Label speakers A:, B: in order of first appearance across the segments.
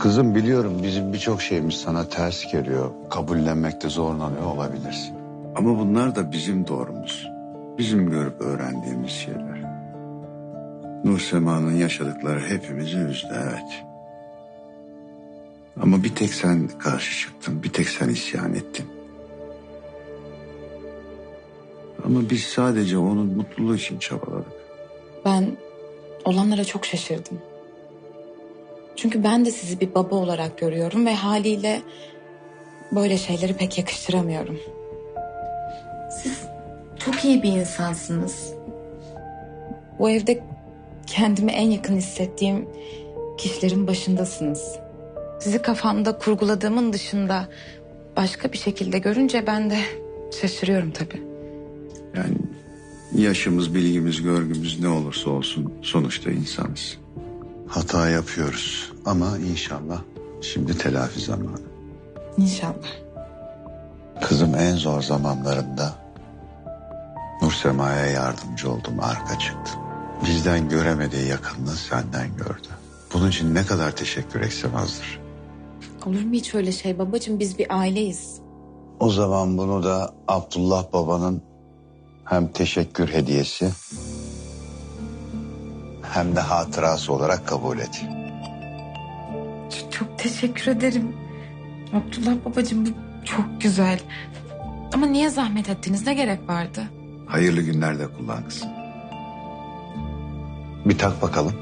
A: Kızım biliyorum bizim birçok şeyimiz sana ters geliyor. Kabullenmekte zorlanıyor olabilirsin. Ama bunlar da bizim doğrumuz. Bizim görüp öğrendiğimiz şeyler. Nur Sema'nın yaşadıkları hepimizi üzdü evet. Ama bir tek sen karşı çıktın, bir tek sen isyan ettin. Ama biz sadece onun mutluluğu için çabaladık.
B: Ben olanlara çok şaşırdım. Çünkü ben de sizi bir baba olarak görüyorum ve haliyle böyle şeyleri pek yakıştıramıyorum. Siz çok iyi bir insansınız. Bu evde kendimi en yakın hissettiğim kişilerin başındasınız. Sizi kafamda kurguladığımın dışında başka bir şekilde görünce ben de şaşırıyorum tabii.
A: Yani yaşımız, bilgimiz, görgümüz ne olursa olsun sonuçta insanız. Hata yapıyoruz ama inşallah şimdi telafi zamanı.
B: İnşallah.
A: Kızım en zor zamanlarında Nur Sema'ya yardımcı oldum, arka çıktım. Bizden göremediği yakınlığı senden gördü. Bunun için ne kadar teşekkür etsem azdır.
B: Olur mu hiç öyle şey babacığım biz bir aileyiz.
A: O zaman bunu da Abdullah babanın hem teşekkür hediyesi hem de hatırası olarak kabul et.
B: Çok teşekkür ederim. Abdullah babacığım bu çok güzel. Ama niye zahmet ettiniz ne gerek vardı?
A: Hayırlı günlerde kullan kızım. Bir tak bakalım.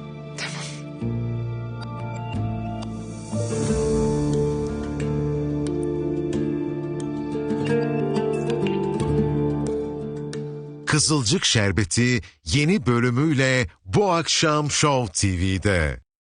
C: Kızılcık Şerbeti yeni bölümüyle bu akşam Show TV'de.